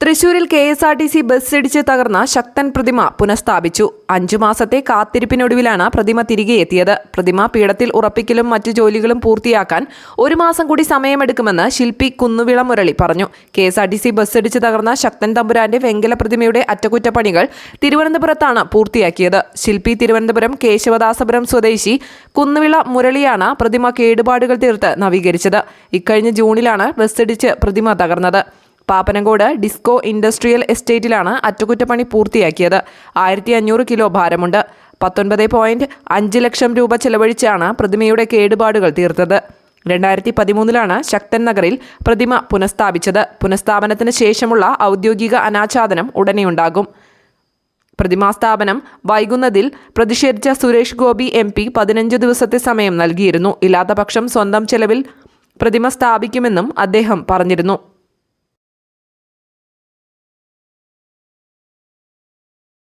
തൃശൂരിൽ K S R T C bus ഇടിച്ച് തകർന്ന ശക്തൻ പ്രതിമ പുനഃസ്ഥാപിച്ചു. അഞ്ചു മാസത്തെ കാത്തിരിപ്പിനൊടുവിലാണ് പ്രതിമ തിരികെ എത്തിയത്. പ്രതിമ പീഠത്തിൽ ഉറപ്പിക്കലും മറ്റു ജോലികളും പൂർത്തിയാക്കാൻ ഒരു മാസം കൂടി സമയമെടുക്കുമെന്ന് ശില്പി കുന്നുവിള മുരളി പറഞ്ഞു. K S R T C bus ഇടിച്ച് തകർന്ന ശക്തൻ തമ്പുരാന്റെ വെങ്കല പ്രതിമയുടെ അറ്റകുറ്റപ്പണികൾ തിരുവനന്തപുരത്താണ് പൂർത്തിയാക്കിയത്. ശില്പി തിരുവനന്തപുരം കേശവദാസപുരം സ്വദേശി കുന്നുവിള മുരളിയാണ് പ്രതിമ കേടുപാടുകൾ തീർത്ത് നവീകരിച്ചത്. ഇക്കഴിഞ്ഞ ജൂണിലാണ് ബസ് ഇടിച്ച് പ്രതിമ തകർന്നത്. പാപ്പനംകോട് ഡിസ്കോ ഇൻഡസ്ട്രിയൽ എസ്റ്റേറ്റിലാണ് അറ്റകുറ്റപ്പണി പൂർത്തിയാക്കിയത്. ആയിരത്തി അഞ്ഞൂറ് കിലോ ഭാരമുണ്ട്. പത്തൊൻപത് പോയിന്റ് അഞ്ച് ലക്ഷം രൂപ ചെലവഴിച്ചാണ് പ്രതിമയുടെ കേടുപാടുകൾ തീർത്തത്. രണ്ടായിരത്തി പതിമൂന്നിലാണ് ശക്തൻ നഗറിൽ പ്രതിമ പുനഃസ്ഥാപിച്ചത്. പുനഃസ്ഥാപനത്തിന് ശേഷമുള്ള ഔദ്യോഗിക അനാച്ഛാദനം ഉടനെയുണ്ടാകും. പ്രതിമാസ്ഥാപനം വൈകുന്നതിൽ പ്രതിഷേധിച്ച സുരേഷ് ഗോപി എം പി പതിനഞ്ച് ദിവസത്തെ സമയം നൽകിയിരുന്നു. ഇല്ലാത്തപക്ഷം സ്വന്തം ചെലവിൽ പ്രതിമ സ്ഥാപിക്കുമെന്നും അദ്ദേഹം പറഞ്ഞിരുന്നു.